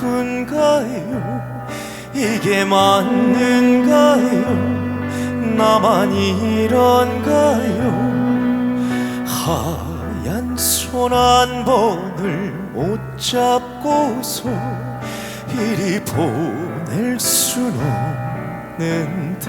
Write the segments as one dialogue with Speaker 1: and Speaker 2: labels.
Speaker 1: 아픈가요? 이게 맞는가요? 나만 이런가요? 하얀 손 한 번을 못 잡고서 이리 보낼 순 없는데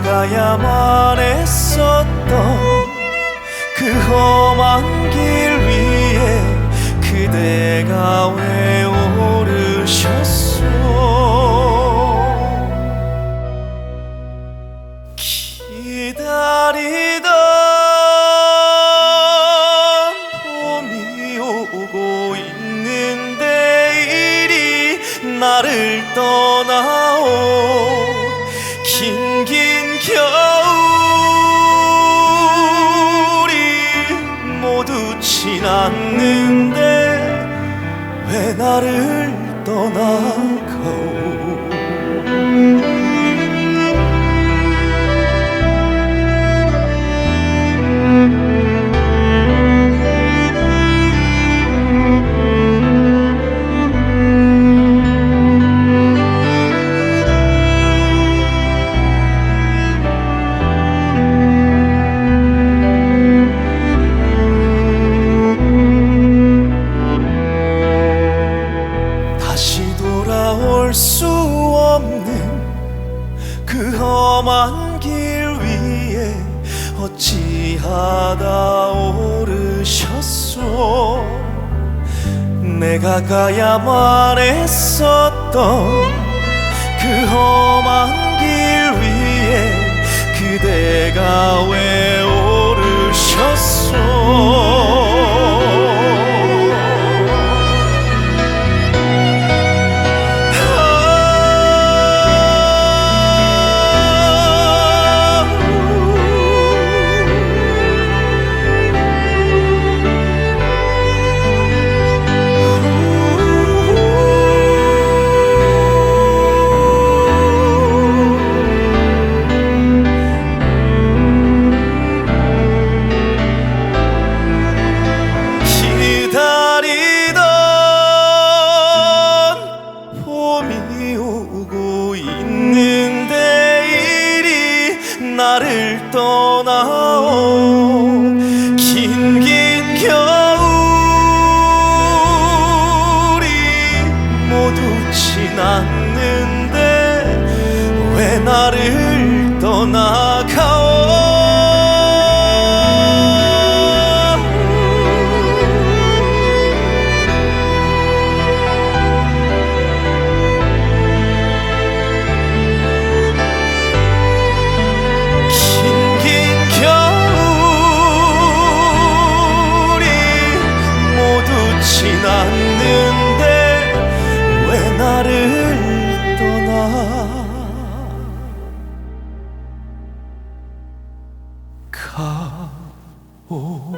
Speaker 1: 내가 가야만 했었던 그 험한 길 위에 그대가 왜 오르셨소. 기다리던 봄이 오고 있는데 이리 나를 떠나오 겨울이 모두 지났는데 왜 나를 떠나 어찌하다 오르셨소. 내가 가야만 했었던 그 험한 길 위에 그대가 왜 나를 떠나가오. 지났는데 왜 나를 가오